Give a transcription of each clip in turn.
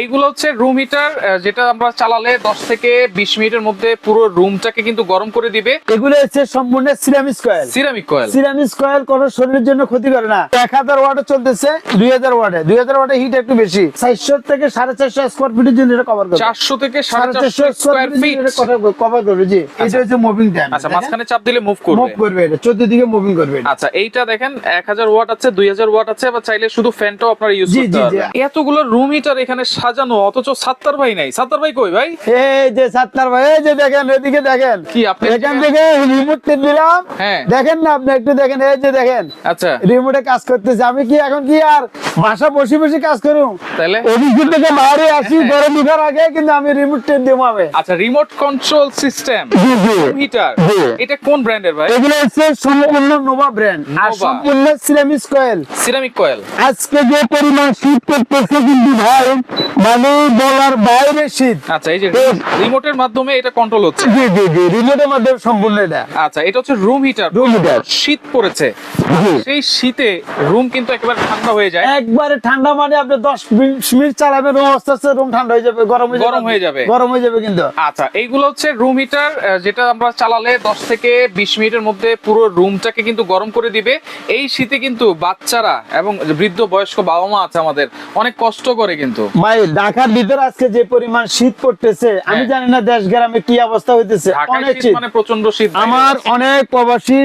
এইগুলো হচ্ছে room heater যেটা আমরা চালালে দশ থেকে বিশ মিনিটের মধ্যে পুরো রুমটাকে কিন্তু গরম করে দিবে। এগুলো হচ্ছে সম্পূর্ণ ceramic coil ceramic coil ceramic coil কোন শরীরের জন্য ক্ষতি করে না। এক হাজার ওয়াটে চলতেছে দুই হাজার ওয়াটে। দুই হাজার ওয়াটে হিট একটু বেশি। চারশো থেকে সাড়ে চারশো স্কোয়ার ফিটের জন্য এটা কভার করবে। চারশো থেকে সাড়ে চারশো স্কোয়ার ফিট কভার করবে জি। এটা হচ্ছে মুভিং টাইম আচ্ছা মাঝখানে চাপ দিলে মুভ করবে। মুভ করবে এটা চোদ্দ দিকে মুভিং করবে। আচ্ছা এইটা দেখেন এক হাজার ওয়াট আছে দুই হাজার ওয়াট আছে আবার চাইলে শুধু ফ্যানটাও আপনারা ইউজ করতে। পারবেন। এতগুলো রুম হিটার এখানে সাজানো অথচ সাত্তার ভাই নাই। সাত্তার ভাই কই ভাই? এই যে সাতটার ভাই এই যে দেখেন এদিকে দেখেন। কি আপনি এখান থেকে রিমোট দিলাম। হ্যাঁ। দেখেন না আপনি একটু দেখেন এই যে দেখেন। আচ্ছা। রিমোটে কাজ করতেছে। আমি কি এখন কি আর বাসা বসে বসে কাজ করুম তাহলে? অফিস থেকে বাইরে আসি গরম উঠার আগে কিন্তু আমি রিমোট টেপ দেবো আমি আচ্ছা রিমোট কন্ট্রোল সিস্টেম। হিটার এটা কোন ব্র্যান্ডের ভাই? এগুলো হচ্ছে সম্পূর্ণ নোভা ব্র্যান্ড। আর। সম্পূর্ণ সিরামিক কয়েল। Ceramic coil. আজকে যে পরিমাণ শীত করতেছে কিন্তু ভাই মানে বলার বাইরে শীত। আচ্ছা এই যে রিমোটের মাধ্যমে এটা কন্ট্রোল হচ্ছে। জি জি জি রিমোটের মাধ্যমে সম্পূর্ণ এটা। আচ্ছা এটা হচ্ছে রুম হিটার Room heater। শীত পড়েছে। সেই শীতে রুম কিন্তু একেবারে ঠান্ডা হয়ে যায়। একবারে ঠান্ডা মানে আপনি দশ মিনিট চালাবেন রুম আস্তে আস্তে রুম ঠান্ডা হয়ে যাবে গরম হয়ে যাবে। গরম হয়ে যাবে। গরম হয়ে যাবে কিন্তু। আচ্ছা এইগুলো হচ্ছে রুম হিটার যেটা আমরা চালালে দশ থেকে বিশ মিনিটের মধ্যে পুরো রুমটাকে কিন্তু গরম করে দিবে। এই শীতে কিন্তু বাচ্চারা এবং বৃদ্ধ বয়স্ক বাবা মা আছে আমাদের অনেক কষ্ট করে কিন্তু। ভাই ঢাকার ভিতরে আজকে যে পরিমাণ শীত পড়তেছে আমি হ্যাঁ। জানি না দেশ গ্রামে কি অবস্থা হইতেছে। অনেক শীত মানে প্রচণ্ড শীত আমার অনেক প্রবাসী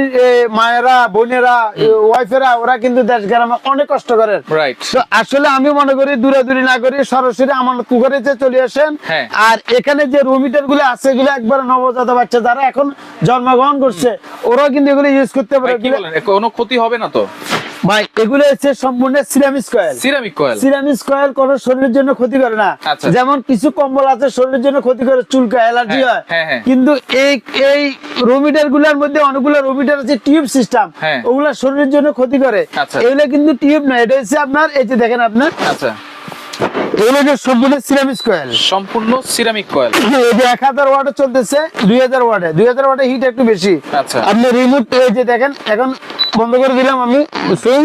মায়েরা বোনেরা ওয়াইফেরা ওরা কিন্তু দেশ গ্রামে অনেক কষ্ট করে। আসলে আমি মনে করি দূরাদূরি না করি সরাসরি আমার কুকারিতে চলে আসেন হ্যাঁ। আর এখানে যে রুম হিটারগুলো আছে এগুলো একবার নবজাত বাচ্চা যারা এখন জন্মগ্রহণ করছে ওরাও কিন্তু এগুলো ইউজ করতে পারে। কি বলেন? কোনো ক্ষতি হবে না তো? ভাই এগুলো হচ্ছে সম্পূর্ণ ceramic coil ceramic coil ceramic coil কোনো শরীরের জন্য ক্ষতি করে না। আচ্ছা। যেমন কিছু কম্বল আছে শরীরের জন্য ক্ষতি করে চুলকা অ্যালার্জি হ্যাঁ, হয়। হ্যাঁ, হ্যাঁ। কিন্তু এই এই রুমিটারগুলার মধ্যে অনেকগুলো রুমিটার আছে টিউব সিস্টেম। ওগুলা শরীরের জন্য ক্ষতি করে আচ্ছা। এগুলো কিন্তু টিউব না এটা হচ্ছে আপনার এই যে দেখেন আপনার। আচ্ছা। এগুলো সম্পূর্ণ সিরামিক কয়েল সম্পূর্ণ সিরামিক কয়েল এই যে এক হাজার ওয়াটে চলতেছে দুই হাজার ওয়াটে দুই হাজার ওয়াটে হিট একটু বেশি। আচ্ছা। আপনি রিমোট এই যে দেখেন এখন বন্ধ করে দিলাম আমি, সেই,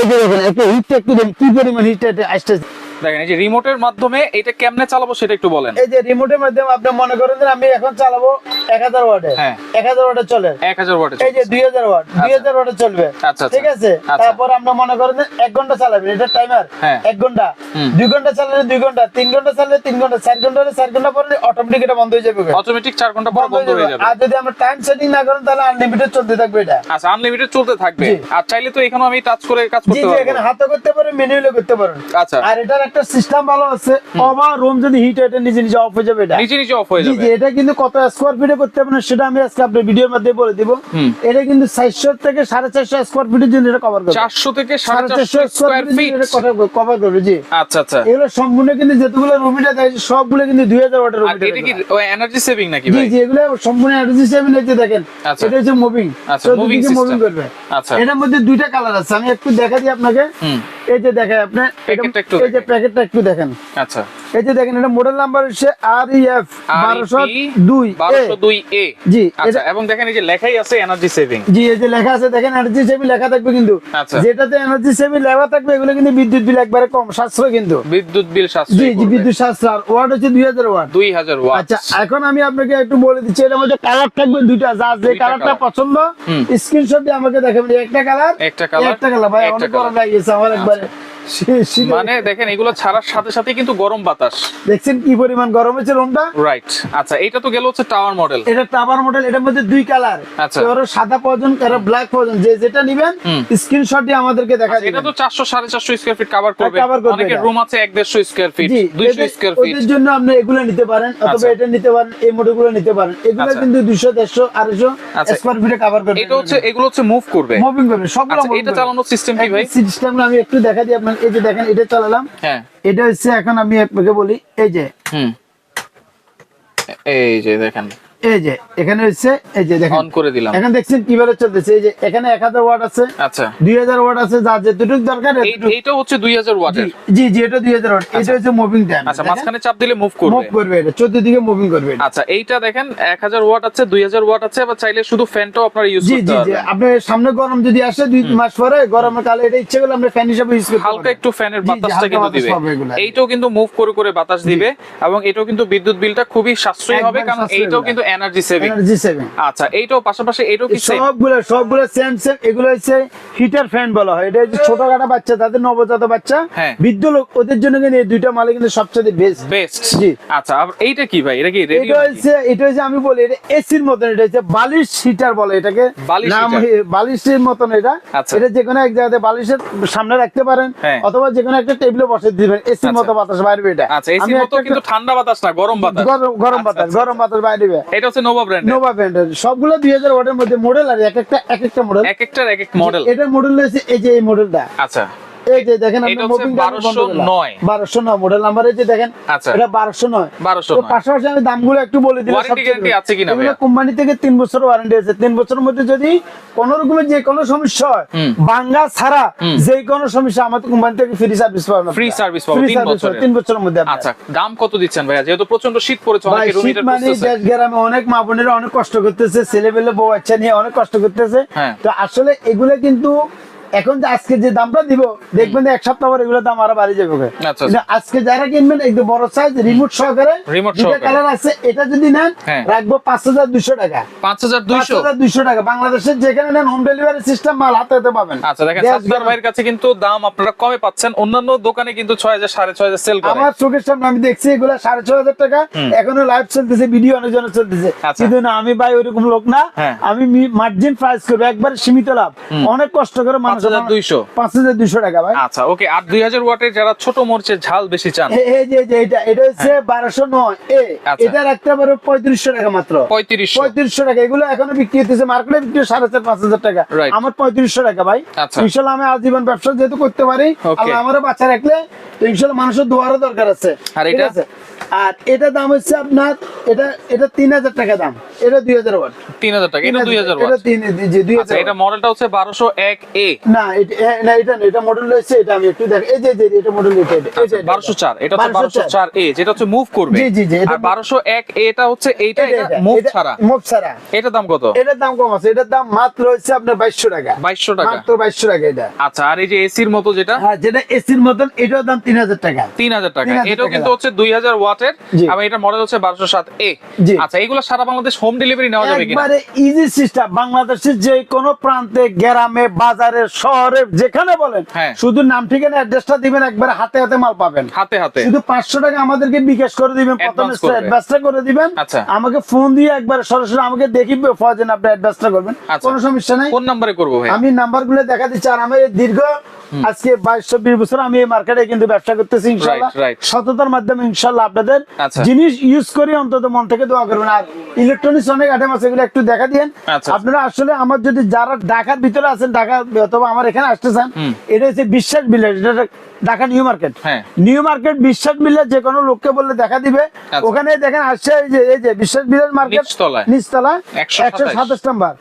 এই যে দেখেন, একটু হিটটা একটু কি পরিমাণ হিটটা আসতেছে। দেখেন এই যে রিমোটের মাধ্যমে এটা কেমনে চালাবো সেটা একটু বলেন। এই যে রিমোটের মাধ্যমে আপনি মনে করেন যে আমি এখন চালাবো এক হাজার ওয়াটে হ্যাঁ। এক হাজার ওয়াটে চলে। এক হাজার ওয়াটে এই যে দুই হাজার ওয়াট। দুই হাজার ওয়াটে চলবে। আচ্ছা, ঠিক আছে? আচ্ছা। তারপর আমরা মনে করেন যে এক ঘণ্টা চালাবেন। এটা টাইমার হ্যাঁ। এক ঘণ্টা। হুম। দুই ঘণ্টা চালালে দুই ঘণ্টা। তিন ঘণ্টা চালালে তিন ঘণ্টা। চার ঘণ্টা হলে চার ঘণ্টা পরে অটোমেটিক এটা বন্ধ হয়ে যাবে অটোমেটিক চার ঘণ্টা পর বন্ধ হয়ে যাবে। আর যদি আমরা টাইম সেটিং না করেন তাহলে আনলিমিটেড চলতে থাকবে এটা। আচ্ছা আনলিমিটেড চলতে থাকবে। আর চাইলে তো এখানে আমি টাচ করে কাজ জি করতে জি এখানে পারব হাতে করতে পারেন ম্যানুয়ালি করতে পারেন। আচ্ছা। আর এটার একটা সিস্টেম ভালো আছে ওভার রুম যদি হিট হয় এটা নিজে নিজে অফ হয়ে যাবে এটা। নিচে নিচে অফ হয়ে যাবে। জি এটা কিন্তু কত স্কোয়ার ফিটে করতে হবে না সেটা আমি আজকে আপনার ভিডিওর মধ্যে বলে দিব। এটা কিন্তু চারশো থেকে সাড়ে চারশো স্কোয়ার ফিটের জন্য এটা কভার করবে। চারশো থেকে সাড়ে সাড়ে চারশো চারশো square square feet feet cover করবে জি। আচ্ছা আচ্ছা। এগুলো সম্পূর্ণ কিন্তু যেগুলো রুমিটা দেয় সবগুলো কিন্তু দুই হাজার ওয়াটের আর এটা কি এনার্জি সেভিং নাকি ভাই? জি এগুলো সম্পূর্ণ এনার্জি সেভেন এই যে দেখেন আচ্ছা। এটা হচ্ছে মুভিং আচ্ছা, মুভিং system। করবে? আচ্ছা। এটার মধ্যে দুইটা কালার আছে আমি একটু দেখা দিই আপনাকে। হুম। এই যে দেখেন আপনি এটা- প্যাকেটটা একটু এই যে দেখেন। প্যাকেটটা একটু দেখেন আচ্ছা এই যে দেখেন এটা মডেল নাম্বার হচ্ছে আর ই এফ বারোশো দুই দুই এ জি, আচ্ছা এবং দেখেন এই যে লেখাই আছে এনার্জি সেভিং জি এই যে লেখা আছে দেখেন এনার্জি সেভিং লেখা থাকবে কিন্তু। আচ্ছা। যেটাতে এনার্জি সেভিং লেখা থাকবে এগুলো কিন্তু বিদ্যুৎ বিল একবারে কম সাশ্রয় কিন্তু। বিদ্যুৎ বিল জি সাশ্রয় জি বিদ্যুৎ সাশ্রয় আর ওয়াট হচ্ছে দুই হাজার ওয়াট দুই হাজার ওয়াট। আচ্ছা এখন আমি আপনাকে একটু বলে দিচ্ছি এটার মধ্যে কালার থাকবে দুইটা যা যে কালারটা পছন্দ। স্ক্রিনশট দিয়ে আমাকে দেখাবেন একটা কালার একটা colour, একটা কালার ভাই অনেক। গরম লাগিয়েছে আমার একবারে। শী- শীতে- মানে দেখেন এগুলো ছাড়ার সাথে সাথে কিন্তু গরম বাতাস। দেখছেন কি পরিমাণ গরম হচ্ছে রুমটা? রাইট আচ্ছা এটা তো গেল হচ্ছে টাওয়ার মডেল এটা টাবার মডেল এটার মধ্যে দুই কালার আচ্ছা। কারও সাদা প্রয়োজন কারও ব্ল্যাক প্রয়োজন। যে যেটা নিবেন। স্ক্রিনশট দিয়ে আমাদেরকে দেখা এটা তো চারশো সাড়ে চারশো স্কোয়ার ফিট কাভার করবে। অনেকের রুম আছে এক দেড়শো স্কোয়ার ফিট জি দুইশো এদের- স্কোয়ার ফিট ওদের জন্য আপনি এগুলো নিতে পারেন অথবা আচ্ছা। এটা নিতে পারেন এই মডেলগুলো নিতে পারেন। এগুলো আচ্ছা। কিন্তু দুইশো দেড়শো আড়াইশো আচ্ছা। স্কোয়ার ফিটে কাভার করবে। এটা হচ্ছে এগুলো হচ্ছে মুভ করবে। মুভিং করবে সবগুলো আচ্ছা এটা চালানোর সিস্টেম কি ভাই? সিস্টেমটা আমি একটু দেখা দিই আপনার এই যে দেখেন এটা চালালাম। হ্যাঁ। এটা হচ্ছে এখন আমি আপনাকে বলি এই যে। হুম। এই যে দেখেন। এই যে এখানে হচ্ছে এই যে দেখেন। অন করে দিলাম। এখন দেখছেন কীভাবে চলতেছে এই যে এখানে এক হাজার ওয়াট আছে আচ্ছা। দুই হাজার ওয়াট আছে যা যেটুকু দরকার এই- হচ্ছে দুই হাজার জি জি এটা দুই হাজার ওয়াট। এটা হচ্ছে মুভিং টাইম আচ্ছা মাঝখানে চাপ দিলে মুভ করবে। মুভ করবে এটা চতুর্দিকে মুভিং করবে আচ্ছা এইটা দেখেন এক হাজার ওয়াট আছে দুই হাজার ওয়াট আছে আবার চাইলে শুধু ফ্যানটাও আপনারা ইউজ জি করতে জি জি পারবেন। আপনার সামনে গরম যদি আসে দুই মাস পরে গরমের কালে এটা ইচ্ছে করলে আমরা ফ্যান হিসেবে ইউজ করতে হালকা একটু ফ্যানের বাতাসটা কিন্তু দিবে। এইটাও কিন্তু মুভ করে করে বাতাস দিবে এবং এটাও কিন্তু বিদ্যুৎ বিলটা খুবই সাশ্রয়ী হবে কারণ এইটাও কিন্তু এনার্জি সেভিং এনার্জি সেভিং আচ্ছা এইটাও পাশাপাশি এইটাও কি সবগুলো সবগুলো সেম সেম এগুলো হচ্ছে হিটার ফ্যান বলা হয়। এটা হচ্ছে ছোট কাটা বাচ্চা তাদের নবজাত বাচ্চা। হ্যাঁ। বৃদ্ধ লোক ওদের জন্য কিন্তু এই দুইটা মালে কিন্তু সবচেয়ে বেস্ট বেস্ট জি। আচ্ছা আবার এইটা কি ভাই? এটা কি রেডিও এটা হচ্ছে এটা হচ্ছে আমি বলি এটা এসির মতন এটা হচ্ছে বালিশ হিটার বলে এটাকে। নাম বালিশের মতন এটা। আচ্ছা। এটা যে কোনো এক জায়গাতে বালিশের সামনে রাখতে পারেন হ্যাঁ। অথবা যে কোনো একটা টেবিলে বসে দিবেন এসির। মতো বাতাস বাইরে এটা। আচ্ছা এসির মতো কিন্তু ঠান্ডা বাতাস না গরম বাতাস। গরম আচ্ছা, বাতাস আচ্ছা, গরম বাতাস বাইরে। এটা হচ্ছে নোভা ব্র্যান্ডের নোভা ব্র্যান্ডের সবগুলো দুই হাজার ওয়াটের মধ্যে মডেল আর এক একটা এক একটা মডেল এক একটার এক এক মডেল এটা মডেল হচ্ছে এই যে এই মডেলটা আচ্ছা। এই যে দেখেন এটা হচ্ছে 1209 বারোশো নয়। মডেল নাম্বার এই যে দেখেন আচ্ছা। এটা বারোশো নয়। 1209 পাশাপাশি আমি দামগুলো একটু বলে দিলাম আছে কিনা কোম্পানি থেকে তিন বছর ওয়ারেন্টি আছে। তিন বছরের মধ্যে যদি কোন রকমের যে কোনো সমস্যা হয় বাঙ্গা ছাড়া যে কোনো সমস্যা আমাদের কোম্পানি থেকে ফ্রি সার্ভিস পাবেন Free service পাবো, তিন সার্ভিস তিন বছরের মধ্যে আচ্ছা দাম কত দিচ্ছেন ভাইয়া? যেহেতু প্রচণ্ড শীত পড়েছে অনেকে রুম হিটার মানে দেশ গ্রামে অনেক মা বোনেরা অনেক কষ্ট করতেছে ছেলেবেলে বউ বাচ্চা নিয়ে অনেক কষ্ট করতেছে। হ্যাঁ। তো আসলে এগুলো কিন্তু এখন যে আজকে যে দামটা দিব দেখবেন এক সপ্তাহ পর এগুলোর দাম আরও বাড়ি যাবে আচ্ছা, আজকে যারা কিনবেন একদম বড় সাইজ রিমোট সহকারে কালার আছে এটা যদি নেন হ্যাঁ। রাখব পাঁচ হাজার দুশো টাকা। পাঁচ হাজার দুইশো? হাজার দুশো টাকা। বাংলাদেশের যেখানে নেন হোম ডেলিভারি সিস্টেম মাল হাতে হাতে পাবেন। আচ্ছা দেখেন গ্রাম- ভাইয়ের কাছে কিন্তু দাম আপনারা কমে পাচ্ছেন। অন্যান্য দোকানে কিন্তু ছয় হাজার সাড়ে ছয় হাজার সেল করে। আমার চোখের সামনে আমি দেখছি এগুলো সাড়ে ছয় হাজার টাকা। এখনও লাইভ চলতেছে ভিডিও অনেক জনের চলতেছে। আচ্ছা। কিন্তু না আমি ভাই ওইরকম লোক না। হ্যাঁ। আমি মার্জিন প্রাইস করব একবার সীমিত লাভ। অনেক কষ্ট করে মানুষ 5200 পাঁচ হাজার দুশো টাকা ভাই। আচ্ছা ওকে আর দুই হাজার ওয়াটের যারা ছোট মরিচের ঝাল বেশি চান? এই যে যে এটা এটা হচ্ছে বারোশো নয়। এ আচ্ছা। এটা রাখতে পারো পঁয়ত্রিশশো টাকা মাত্র। পঁয়ত্রিশশো। পঁয়ত্রিশশো টাকা এগুলো এখনও বিক্রি হতেছে মার্কেটে টাকা। আমার পঁয়ত্রিশশো টাকা ভাই। আমি আজীবন ব্যবসা যেহেতু করতে পারি. আল্লাহ আমারও বাচ্চা রাখলে তো মানুষের দোয়ারও দরকার আছে। আর এটা? আর এটা দাম হচ্ছে আপনার এটা এটা তিন হাজার টাকা দাম। এটা দুই হাজার ওয়াট। তিন হাজার টাকা এটা দুই হাজার এটা ওয়াট তিন জি দুই আচ্ছা হাজার এটা মডেলটা হচ্ছে বারোশো এক এ। না এটা না এটা এটা মডেল রয়েছে এটা আমি একটু দেখ এই যে যে এটা মডেল এটা এটা, এই যে এটা, বারোশো চার এটা হচ্ছে 1204 বারোশো চার এ যেটা হচ্ছে মুভ করবে। জি, জি, জি, এটা আর বারোশো এক এটা হচ্ছে এইটা এটা, এটা এটা, মুভ ছাড়া। মুভ ছাড়া। এটার দাম কত? এটার দাম কম আছে এটার দাম মাত্র হচ্ছে আপনার বাইশশো টাকা। বাইশশো টাকা। মাত্র বাইশশো টাকা এটা। আচ্ছা আর এই যে এসির মতো যেটা? হ্যাঁ যেটা এসির মতন এটার দাম তিন হাজার টাকা। তিন হাজার টাকা। এটাও কিন্তু হচ্ছে দুই হাজার ওয়াটের জি। এবং এটা মডেল হচ্ছে বারোশো সাত এ আচ্ছা এগুলো সারা বাংলাদেশ হোম ডেলিভারি নেওয়া যাবে কিনা? একবারে ইজি সিস্টেম বাংলাদেশের যে কোনো প্রান্তে গ্রামে বাজারে শহরে যেখানে বলেন হ্যাঁ। শুধু নাম ঠিকানা অ্যাড্রেসটা দিবেন একবারে হাতে হাতে মাল পাবেন। হাতে হাতে। শুধু পাঁচশো টাকা আমাদেরকে বিকাশ করে দিবেন প্রথমে অ্যাডভান্সটা করে দিবেন। আচ্ছা। আমাকে ফোন দিয়ে একবার সরাসরি আমাকে দেখিবে ফজেন আপনি অ্যাডভান্সটা করবেন। আচ্ছা। কোনো সমস্যা নাই। কোন নাম্বারে করব ভাই আমি নাম্বারগুলো দেখা দিচ্ছি আর এই দীর্ঘ আজকে বাইশ চব্বিশ বছর আমি এই মার্কেটে কিন্তু ব্যবসা করতেছি ইনশাল্লাহ সততার মাধ্যমে ইনশাল্লাহ আপনাদের আচ্ছা। জিনিস ইউজ করে অন্তত মন থেকে দোয়া করবেন আর ইলেকট্রনিক্স অনেক আইটেম আছে এগুলো একটু দেখা দিয়েন আচ্ছা। আপনারা আসলে আমার যদি যারা ঢাকার ভিতরে আছেন ঢাকা অথবা আমার এখানে আসতেছেন হুম। এটা হচ্ছে বিশ্বাস এটা ঢাকা নিউ মার্কেট হ্যাঁ। নিউ মার্কেট বিশ্বাস বিলের যে কোনো লোককে বললে দেখা দিবে আচ্ছা। ওখানে দেখেন আসছে এই যে এই যে বিশ্বাস বিলের মার্কেট। নিচতলা একশো সাতাশ নাম্বার।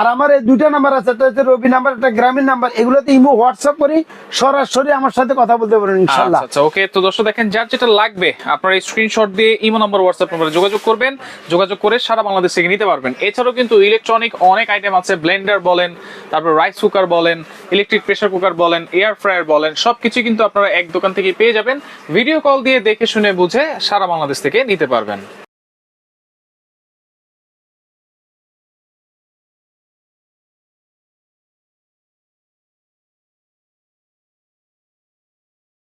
আর আমার এই দুইটা নাম্বার আছে একটা হচ্ছে রবি নাম্বার একটা গ্রামীণ নাম্বার এগুলোতে ইমো হোয়াটসঅ্যাপ করি সরাসরি আমার সাথে কথা বলতে পারেন ইনশাল্লাহ আচ্ছা ওকে, তো দর্শক দেখেন, যার যেটা লাগবে, আপনারা স্ক্রিনশট দিয়ে ইমো নম্বর হোয়াটসঅ্যাপ নম্বরে যোগাযোগ করবেন, যোগাযোগ করে সারা বাংলাদেশ থেকে নিতে পারবেন। এছাড়াও কিন্তু ইলেকট্রনিক অনেক আইটেম আছে ব্লেন্ডার বলেন, তারপর রাইস কুকার বলেন ইলেকট্রিক প্রেসার কুকার বলেন এয়ার ফ্রায়ার বলেন, সবকিছু কিন্তু আপনারা এক দোকান থেকে পেয়ে যাবেন। ভিডিও কল দিয়ে দেখে শুনে বুঝে সারা বাংলাদেশ থেকে নিতে পারবেন।